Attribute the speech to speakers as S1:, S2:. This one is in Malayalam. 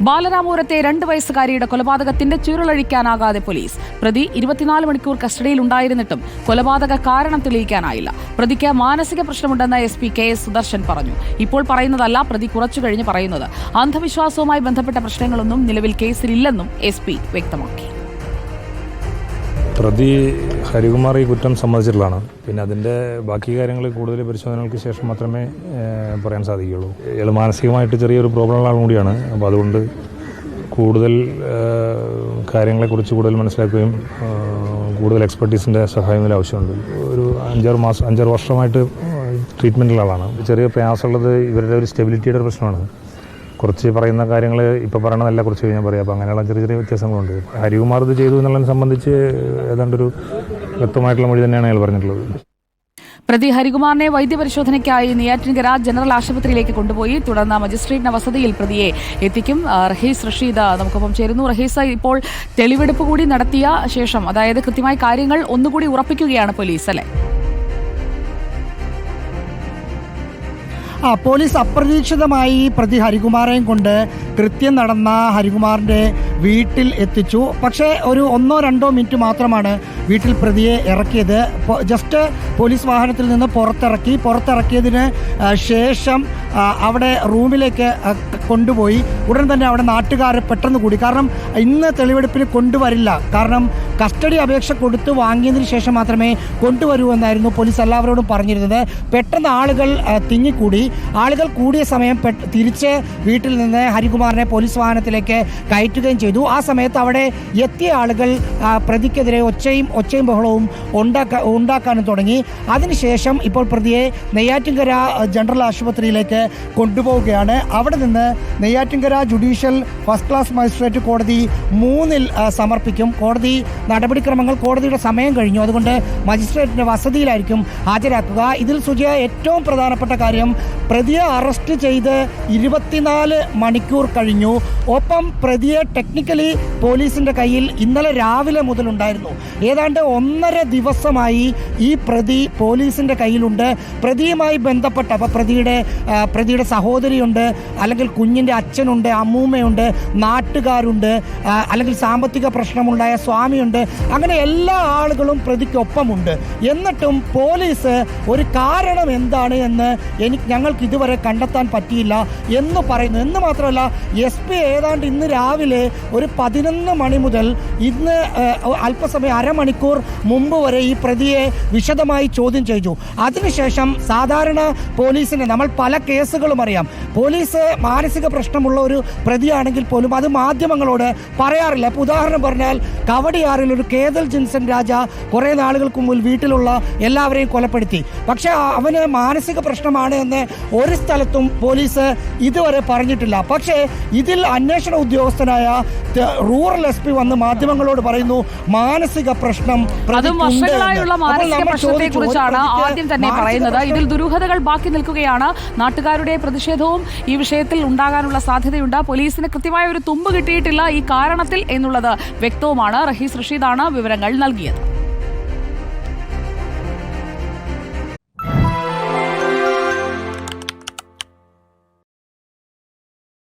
S1: ബാലരാമപുരത്തെ രണ്ട് വയസ്സുകാരിയുടെ കൊലപാതകത്തിന്റെ ചുരുളഴിക്കാനാകാതെ പോലീസ് പ്രതി ഇരുപത്തിനാല് മണിക്കൂർ കസ്റ്റഡിയിൽ ഉണ്ടായിരുന്നിട്ടും കൊലപാതക കാരണം തെളിയിക്കാനായില്ല. പ്രതിക്ക് മാനസിക പ്രശ്നമുണ്ടെന്ന് S P K S Sudarshan പറഞ്ഞു. ഇപ്പോൾ പറയുന്നതല്ല പ്രതി കുറച്ചു കഴിഞ്ഞ് പറയുന്നത്. അന്ധവിശ്വാസവുമായി ബന്ധപ്പെട്ട പ്രശ്നങ്ങളൊന്നും നിലവിൽ കേസിലില്ലെന്നും എസ് പി വ്യക്തമാക്കി.
S2: പ്രതി ഹരികുമാർ ഈ കുറ്റം സമ്മതിച്ചിട്ടുള്ളതാണ്. പിന്നെ അതിന്റെ ബാക്കി കാര്യങ്ങൾ കൂടുതൽ പരിശോധനകൾക്ക് ശേഷം മാത്രമേ പറയാൻ സാധിക്കുകയുള്ളൂ. ഇയാൾ മാനസികമായിട്ട് ചെറിയൊരു പ്രോബ്ലം ആളും കൂടിയാണ്. അപ്പോൾ അതുകൊണ്ട് കൂടുതൽ കാര്യങ്ങളെക്കുറിച്ച് കൂടുതൽ മനസ്സിലാക്കുകയും കൂടുതൽ എക്സ്പെർട്ടീസിന്റെ സഹായം ആവശ്യമുണ്ട്. ഒരു അഞ്ചാറ് മാസം അഞ്ചാറ് വർഷമായിട്ട് ട്രീറ്റ്മെന്റിലുള്ള ആളാണ്. ചെറിയ പ്രയാസമുള്ളത് ഇവരുടെ ഒരു സ്റ്റെബിലിറ്റിയുടെ പ്രശ്നമാണ്. കുറച്ച് പറയുന്ന കാര്യങ്ങൾ ഇപ്പോൾ പറയണതല്ല കുറച്ച് കഴിഞ്ഞാൽ പറയാം. അപ്പോൾ അങ്ങനെയുള്ള ചെറിയ ചെറിയ വ്യത്യാസങ്ങളുണ്ട്. ഹരികുമാർ ഇത് ചെയ്തു എന്നുള്ളതിനെ സംബന്ധിച്ച് ഏതാണ്ടൊരു വ്യക്തമായിട്ടുള്ള മൊഴി തന്നെയാണ് അയാൾ പറഞ്ഞിട്ടുള്ളത്.
S1: പ്രതി ഹരികുമാറിനെ വൈദ്യപരിശോധനയ്ക്കായി നെയ്യാറ്റിൻകര ജനറൽ ആശുപത്രിയിലേക്ക് കൊണ്ടുപോയി. തുടർന്ന് മജിസ്ട്രേറ്റിന്റെ വസതിയിൽ പ്രതിയെ എത്തിക്കും. റഹീസ് റഷീദ് നമുക്കൊപ്പം ചേരുന്നു. റഹീസ് ഇപ്പോൾ തെളിവെടുപ്പ് കൂടി നടത്തിയ ശേഷം അതായത് കൃത്യമായ കാര്യങ്ങൾ ഒന്നുകൂടി ഉറപ്പിക്കുകയാണ് പോലീസ് അല്ലെ?
S3: ആ പോലീസ് അപ്രതീക്ഷിതമായി പ്രതി ഹരികുമാറേയും കൊണ്ട് കൃത്യം നടന്ന ഹരികുമാറിന്റെ വീട്ടിൽ എത്തിച്ചു. പക്ഷേ ഒരു ഒന്നോ രണ്ടോ മിനിറ്റ് മാത്രമാണ് വീട്ടിൽ പ്രതിയെ ഇറക്കിയത്. ജസ്റ്റ് പോലീസ് വാഹനത്തിൽ നിന്ന് പുറത്തിറക്കി. പുറത്തിറക്കിയതിന് ശേഷം അവിടെ റൂമിലേക്ക് കൊണ്ടുപോയി. ഉടൻ തന്നെ അവിടെ നാട്ടുകാർ പെട്ടെന്ന് കൂടി. കാരണം ഇന്ന് തെളിവെടുപ്പിന് കൊണ്ടുവരില്ല. കാരണം കസ്റ്റഡി അപേക്ഷ കൊടുത്ത് വാങ്ങിയതിന് ശേഷം മാത്രമേ കൊണ്ടുവരൂ എന്നായിരുന്നു പോലീസ് എല്ലാവരോടും പറഞ്ഞിരുന്നത്. പെട്ടെന്ന് ആളുകൾ തിങ്ങിക്കൂടി. ആളുകൾ കൂടിയ സമയം തിരിച്ച് വീട്ടിൽ നിന്ന് ഹരികുമാറിനെ പോലീസ് വാഹനത്തിലേക്ക് കയറ്റുകയും ചെയ്തു. ആ സമയത്ത് അവിടെ എത്തിയ ആളുകൾ പ്രതിക്കെതിരെ ഒച്ചയും ഒച്ചയും ബഹളവും ഉണ്ടാക്കാ ഉണ്ടാക്കാനും തുടങ്ങി. അതിനുശേഷം ഇപ്പോൾ പ്രതിയെ നെയ്യാറ്റിൻകര ജനറൽ ആശുപത്രിയിലേക്ക് കൊണ്ടുപോവുകയാണ്. അവിടെ നിന്ന് Neyyattinkara judicial first class magistrate കോടതി മൂന്നിൽ സമർപ്പിക്കും. കോടതി നടപടിക്രമങ്ങൾ കോടതിയുടെ സമയം കഴിഞ്ഞു. അതുകൊണ്ട് മജിസ്ട്രേറ്റിന്റെ വസതിയിലായിരിക്കും ഹാജരാക്കുക. ഇതിൽ സുജയ ഏറ്റവും പ്രധാനപ്പെട്ട കാര്യം പ്രതിയെ അറസ്റ്റ് ചെയ്ത് ഇരുപത്തിനാല് മണിക്കൂർ കഴിഞ്ഞു. ഒപ്പം പ്രതിയെ ടെക്നിക്കലി പോലീസിന്റെ കയ്യിൽ ഇന്നലെ രാവിലെ മുതലുണ്ടായിരുന്നു. ഏതാണ്ട് ഒന്നര ദിവസമായി ഈ പ്രതി പോലീസിന്റെ കയ്യിലുണ്ട്. പ്രതിയുമായി ബന്ധപ്പെട്ട അപ്പോൾ പ്രതിയുടെ പ്രതിയുടെ സഹോദരിയുണ്ട് അല്ലെങ്കിൽ കുഞ്ഞിന്റെ അച്ഛനുണ്ട് അമ്മൂമ്മയുണ്ട് നാട്ടുകാരുണ്ട് അല്ലെങ്കിൽ സാമ്പത്തിക പ്രശ്നമുണ്ടായ സ്വാമിയുണ്ട് അങ്ങനെ എല്ലാ ആളുകളും പ്രതിക്കൊപ്പമുണ്ട്. എന്നിട്ടും പോലീസ് ഒരു കാരണം എന്താണ് എന്ന് എനിക്ക് ഞങ്ങൾക്ക് ഇതുവരെ കണ്ടെത്താൻ പറ്റിയില്ല എന്ന് പറയുന്നു. എന്ന് മാത്രമല്ല എസ് പി ഏതാണ്ട് ഇന്ന് രാവിലെ ഒരു പതിനൊന്ന് മണി മുതൽ ഇന്ന് അല്പസമയം അരമണിക്കൂർ മുമ്പ് വരെ ഈ പ്രതിയെ വിശദമായി ചോദ്യം ചെയ്തു. അതിനുശേഷം സാധാരണ പോലീസിനെ നമ്മൾ പല കേസുകളും അറിയാം. പോലീസ് മാനസിക പ്രശ്നമുള്ള ഒരു പ്രതിയാണെങ്കിൽ പോലും അത് മാധ്യമങ്ങളോട് പറയാറില്ല. ഉദാഹരണം പറഞ്ഞാൽ കവടിയാറിൽ ഒരു കേതൽ ജിൻസൺ രാജ കുറേ നാളുകൾക്ക് മുമ്പിൽ വീട്ടിലുള്ള എല്ലാവരെയും കൊലപ്പെടുത്തി. പക്ഷേ അവന് മാനസിക പ്രശ്നമാണ് എന്ന് ഒരു സ്ഥലത്തും പോലീസ് ഇതുവരെ പറഞ്ഞിട്ടില്ല. പക്ഷേ ഇതിൽ അന്വേഷണ ഉദ്യോഗസ്ഥനായ റൂറൽ എസ് പി വന്ന് മാധ്യമങ്ങളോട് പറയുന്നു മാനസിക പ്രശ്നം
S1: അതും വർഷങ്ങളായുള്ള മാനസിക പ്രശ്നത്തെ കുറിച്ചാണ് ആദ്യം തന്നെ പറയുന്നത്. ഇതിൽ ദുരൂഹതകൾ ബാക്കി നിൽക്കുകയാണ്. നാട്ടുകാരുടെ പ്രതിഷേധവും ഈ വിഷയത്തിൽ ഉണ്ടാകാനുള്ള സാധ്യതയുണ്ട്. പോലീസിന് കൃത്യമായ ഒരു തുമ്പ് കിട്ടിയിട്ടില്ല ഈ കാരണത്തിൽ എന്നുള്ളത് വ്യക്തവുമാണ്. റഹീസ് റഷീദാണ് വിവരങ്ങൾ നൽകിയത്